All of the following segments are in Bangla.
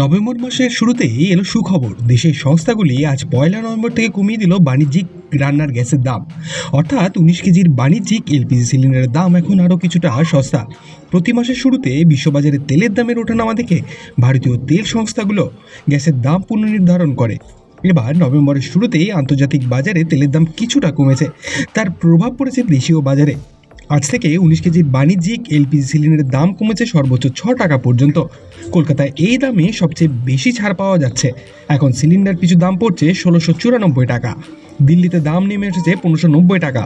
নভেম্বর মাসের শুরুতেই এলো সুখবর। দেশের সংস্থাগুলি আজ পয়লা নভেম্বর থেকে কমিয়ে দিল বাণিজ্যিক রান্নার গ্যাসের দাম। অর্থাৎ উনিশ কেজির বাণিজ্যিক এলপিজি সিলিন্ডারের দাম এখন আরও কিছুটা সস্তা। প্রতি মাসের শুরুতে বিশ্ববাজারে তেলের দামের ওঠানামা দেখে ভারতীয় তেল সংস্থাগুলো গ্যাসের দাম পুনর্নির্ধারণ করে। এবার নভেম্বরের শুরুতেই আন্তর্জাতিক বাজারে তেলের দাম কিছুটা কমেছে। তার প্রভাব পড়েছে দেশীয় বাজারে। আজ থেকে উনিশ কেজি বাণিজ্যিক এলপিজি সিলিন্ডারের দাম কমেছে সর্বোচ্চ ছ টাকা পর্যন্ত। কলকাতায় এই দামে সবচেয়ে বেশি ছাড় পাওয়া যাচ্ছে। এখন সিলিন্ডার পিছু দাম পড়ছে ষোলোশো চুরানব্বই টাকা। দিল্লিতে দাম নেমে এসেছে পনেরোশো নব্বই টাকা,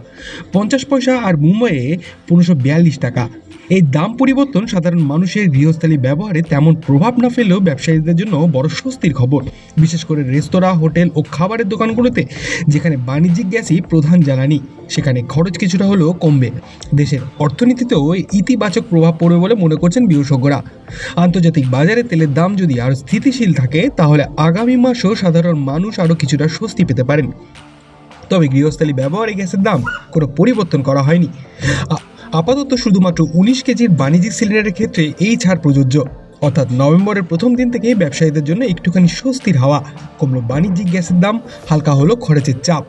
পঞ্চাশ পয়সা আর মুম্বাইয়ে পনেরোশো বিয়াল্লিশ টাকা। এই দাম পরিবর্তন সাধারণ মানুষের গৃহস্থালী ব্যবহারে তেমন প্রভাব না ফেলেও ব্যবসায়ীদের জন্য বড় স্বস্তির খবর। বিশেষ করে রেস্তোরাঁ, হোটেল ও খাবারের দোকানগুলোতে, যেখানে বাণিজ্যিক গ্যাসই প্রধান জ্বালানি, সেখানে খরচ কিছুটা হলেও কমবে। দেশের অর্থনীতিতেও ইতিবাচক প্রভাব পড়বে বলে মনে করছেন বিশেষজ্ঞরা। আন্তর্জাতিক বাজারে তেলের দাম যদি আরও স্থিতিশীল থাকে, তাহলে আগামী মাসেও সাধারণ মানুষ আরও কিছুটা স্বস্তি পেতে পারেন। তবে গৃহস্থালী ব্যবহারে গ্যাসের দাম কোনো পরিবর্তন করা হয়নি। আপাতত শুধুমাত্র উনিশ কেজির বাণিজ্যিক সিলিন্ডারের ক্ষেত্রে এই ছাড় প্রযোজ্য। অর্থাৎ নভেম্বরের প্রথম দিন থেকেই ব্যবসায়ীদের জন্য একটুখানি স্বস্তির হাওয়া। কমলো বাণিজ্যিক গ্যাসের দাম, হালকা হলো খরচের চাপ।